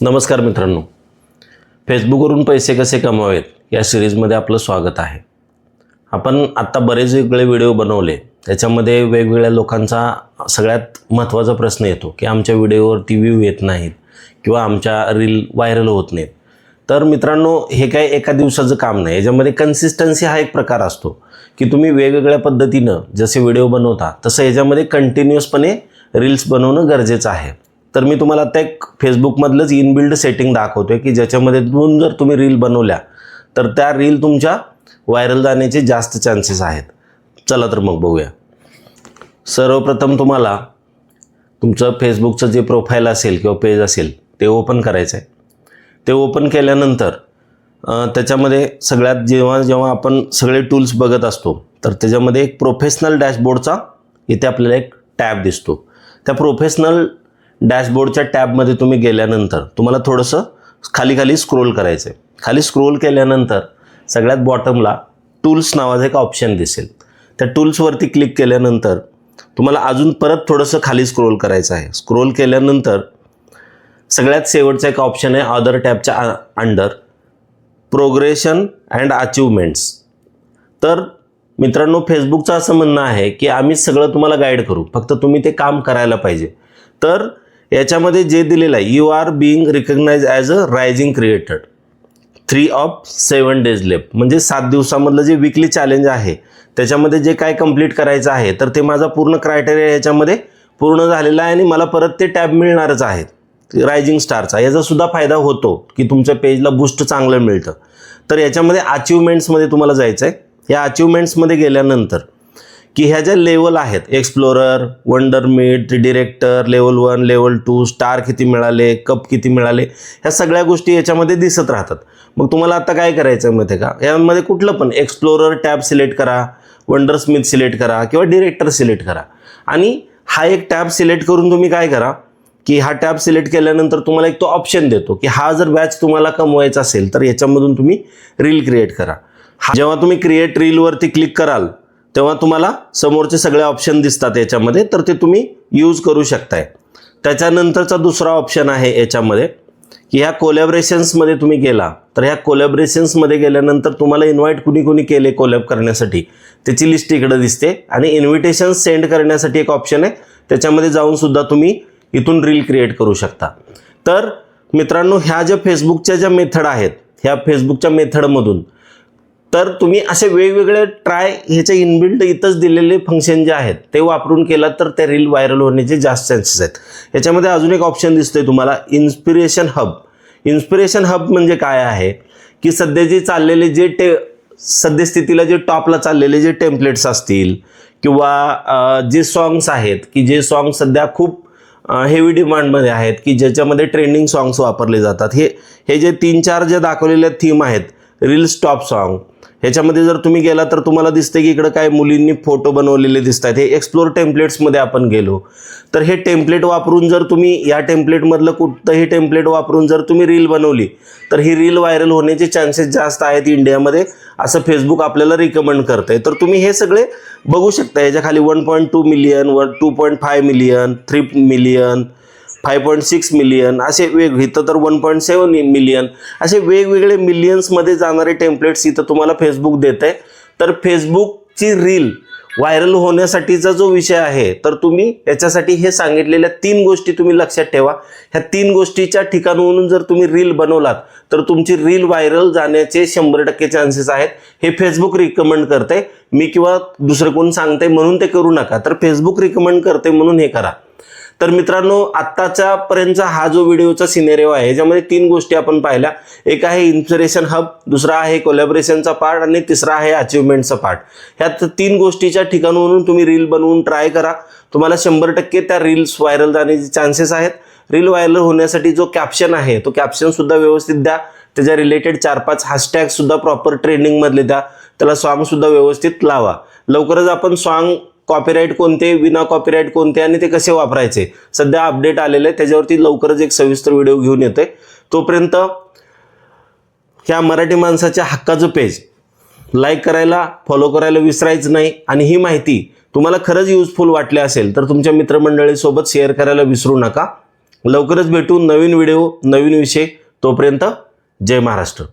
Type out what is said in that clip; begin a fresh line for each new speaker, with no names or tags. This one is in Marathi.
नमस्कार मित्रांनो. फेसबुकवरून पैसे कसे कमावेत या सिरीजमध्ये आपलं स्वागत आहे. आपण आत्ता बरेच वेगळे व्हिडिओ बनवले. त्याच्यामध्ये वेगवेगळ्या लोकांचा सगळ्यात महत्त्वाचा प्रश्न येतो की आमच्या व्हिडिओवरती व्ह्यू येत नाहीत किंवा आमच्या रील व्हायरल होत नाहीत. तर मित्रांनो हे काय एका दिवसाचं काम नाही. याच्यामध्ये कन्सिस्टन्सी हा एक प्रकार असतो की तुम्ही वेगवेगळ्या पद्धतीनं जसे व्हिडिओ बनवता तसं याच्यामध्ये कंटिन्युअसपणे रील्स बनवणं गरजेचं आहे. तर मी तुम्हाला आता एक फेसबुकमधलंच इनबिल्ड सेटिंग दाखवतोय की ज्याच्यामध्ये दोन जर तुम्ही रील बनवल्या तर त्या रील तुमच्या व्हायरल जाण्याचे जास्त चान्सेस आहेत. चला तर मग बघूया. सर्वप्रथम तुम्हाला तुमचं फेसबुकचं जे प्रोफाईल असेल किंवा पेज असेल ते ओपन करायचं आहे ते ओपन केल्यानंतर त्याच्यामध्ये सगळ्यात जेव्हा जेव्हा आपण सगळे टूल्स बघत असतो तर त्याच्यामध्ये एक प्रोफेशनल डॅशबोर्डचा इथे आपल्याला एक टॅब दिसतो. त्या प्रोफेशनल डॅशबोर्डच्या टॅबमध्ये तुम्ही गेल्यानंतर तुम्हाला थोडंसं खाली खाली स्क्रोल करायचं आहे खाली स्क्रोल केल्यानंतर सगळ्यात बॉटमला टूल्स नावाचं एक ऑप्शन दिसेल. त्या टूल्सवरती क्लिक केल्यानंतर तुम्हाला अजून परत थोडंसं खाली स्क्रोल करायचं आहे. स्क्रोल केल्यानंतर सगळ्यात शेवटचं एक ऑप्शन आहे अदर टॅबच्या अंडर प्रोग्रेशन अँड अचीवमेंट्स तर मित्रांनो फेसबुकचं असं म्हणणं आहे की आम्ही सगळं तुम्हाला गाईड करू. फक्त तुम्ही ते काम करायला पाहिजे. तर याच्यामध्ये जे दिलेलं आहे you are being recognised as a rising created three of seven days left म्हणजे सात दिवसामधलं जे विकली चॅलेंज आहे त्याच्यामध्ये जे काय कंप्लीट करायचं आहे तर ते माझा पूर्ण क्रायटेरिया याच्यामध्ये पूर्ण झालेला आहे आणि मला परत ते टॅब मिळणारच आहेत. रायझिंग स्टारचा याचासुद्धा फायदा होतो की तुमच्या पेजला बूस्ट चांगलं मिळतं. तर याच्यामध्ये अचिव्हमेंट्समध्ये तुम्हाला जायचं आहे या अचिव्हमेंट्समध्ये गेल्यानंतर की ह्या ज्या लेवल आहेत explorer wonder meet director level one level two star किती मिळाले कप किती मिळाले ह्या सगळ्या गोष्टी याच्यामध्ये दिसत राहतात. मग तुम्हाला आता काय करायचं आहे माहिती आहे का? यामध्ये कुठलं पण एक्सप्लोरर टॅब सिलेक्ट करा वंडर स्मिथ सिलेक्ट करा किंवा डिरेक्टर सिलेक्ट करा. आणि हा एक टॅब सिलेक्ट करून तुम्ही काय करा की हा टॅब सिलेक्ट केल्यानंतर तुम्हाला एक तो ऑप्शन देतो की हा जर बॅच तुम्हाला कमवायचा असेल तर याच्यामधून तुम्ही रील क्रिएट करा. हा जेव्हा तुम्ही क्रिएट रीलवरती क्लिक कराल तेव्हा तुम्हाला समोरचे सगळे ऑप्शन दिसतात याच्यामध्ये तर ते तुम्ही यूज करू शकताय. त्याच्यानंतरचा दुसरा ऑप्शन आहे याच्यामध्ये की ह्या कोलॅबरेशन्समध्ये तुम्ही गेला तर ह्या कोलॅबरेशन्समध्ये गेल्यानंतर तुम्हाला इन्व्हाइट कुणी कुणी केले कोलॅब करण्यासाठी? त्याची लिस्ट इकडं दिसते. आणि इन्व्हिटेशन सेंड करण्यासाठी एक ऑप्शन आहे. त्याच्यामध्ये जाऊन सुद्धा तुम्ही इथून रील क्रिएट करू शकता. तर मित्रांनो ह्या ज्या फेसबुकच्या ज्या मेथड आहेत ह्या फेसबुकच्या मेथडमधून तर तुम्ही असे वेगवेगळे ट्राय ह्याच्या इनबिल्ड इथंच दिलेले फंक्शन जे आहेत ते वापरून केला तर ते रील व्हायरल होण्याचे जास्त चान्सेस आहेत. याच्यामध्ये अजून एक ऑप्शन दिसतोय तुम्हाला इन्स्पिरेशन हब इन्स्पिरेशन हब म्हणजे काय आहे? की सध्या जे चाललेले जे टे सद्यस्थितीला जे टॉपला चाललेले जे टेम्पलेट्स असतील किंवा जे सॉंग्स आहेत की जे सॉंग सध्या खूप हेवी डिमांडमध्ये आहेत की ज्याच्यामध्ये ट्रेंडिंग सॉंग्स वापरले जातात. हे हे जे तीन चार जे दाखवलेले थीम आहेत रील स्टॉप सॉन्ग ह्याच्यामध्ये जर तुम्ही गेला तर तुम्हाला दिसते की इकडं काय मुलींनी फोटो बनवलेले दिसत आहेत हे एक्सप्लोर टेम्पलेट्समध्ये आपण गेलो. तर हे टेम्पलेट वापरून जर तुम्ही या टेम्पलेटमधलं कुठतंही टेम्पलेट वापरून जर तुम्ही रील बनवली तर ही रील व्हायरल होण्याचे चान्सेस जास्त आहेत इंडियामध्ये असं फेसबुक आपल्याला रिकमेंड करतंय. तर तुम्ही हे सगळे बघू शकता. याच्याखाली one point two million one two point five million three million five point six million असे वेग इथं तर वन पॉईंट सेवन मिलियन असे वेगवेगळे मिलियन्समध्ये जाणारे टेम्पलेट्स इथं तुम्हाला फेसबुक देत आहे तर फेसबुकची रील व्हायरल होण्यासाठीचा जो विषय आहे तर तुम्ही याच्यासाठी हे सांगितलेल्या तीन गोष्टी तुम्ही लक्षात ठेवा. ह्या तीन गोष्टीच्या ठिकाणावरून जर तुम्ही रील बनवलात तर तुमची रील व्हायरल जाण्याचे शंभर टक्के चान्सेस आहेत. हे फेसबुक रिकमेंड करते मी किंवा दुसरं कोण सांगते म्हणून ते करू नका. तर फेसबुक रिकमेंड करते म्हणून हे करा. तर मित्रांनो आत्ताच्या पर्यंतचा हा जो व्हिडिओचा सिनेरिओ आहे याच्यामध्ये तीन गोष्टी आपण पाहिल्या. एक आहे इन्स्पिरेशन हब दुसरा आहे कोलॅबरेशनचा पार्ट आणि तिसरा आहे अचिव्हमेंटचा पार्ट ह्या तीन गोष्टीच्या ठिकाणावरून तुम्ही रील बनवून ट्राय करा. तुम्हाला शंभर टक्के त्या रील्स व्हायरल जाण्याचे चान्सेस आहेत. रील व्हायरल होण्यासाठी जो कॅप्शन आहे तो कॅप्शनसुद्धा व्यवस्थित द्या. त्याच्या रिलेटेड चार पाच हॅशटॅगसुद्धा प्रॉपर ट्रेंडिंगमधले द्या. त्याला सॉंगसुद्धा व्यवस्थित लावा. लवकरच आपण सॉन्ग कॉपीराईट कोणते विना कॉपीराईट कोणते आणि ते कसे वापरायचे? सध्या अपडेट आलेले आहे त्याच्यावरती लवकरच एक सविस्तर व्हिडिओ घेऊन येतोय. तोपर्यंत ह्या मराठी माणसाच्या हक्काचं पेज लाईक करायला फॉलो करायला विसरायचं नाही. आणि ही माहिती तुम्हाला खरंच युजफुल वाटली असेल तर तुमच्या मित्रमंडळीसोबत शेअर करायला विसरू नका. लवकरच भेटू नवीन व्हिडिओ नवीन विषय. तोपर्यंत जय महाराष्ट्र.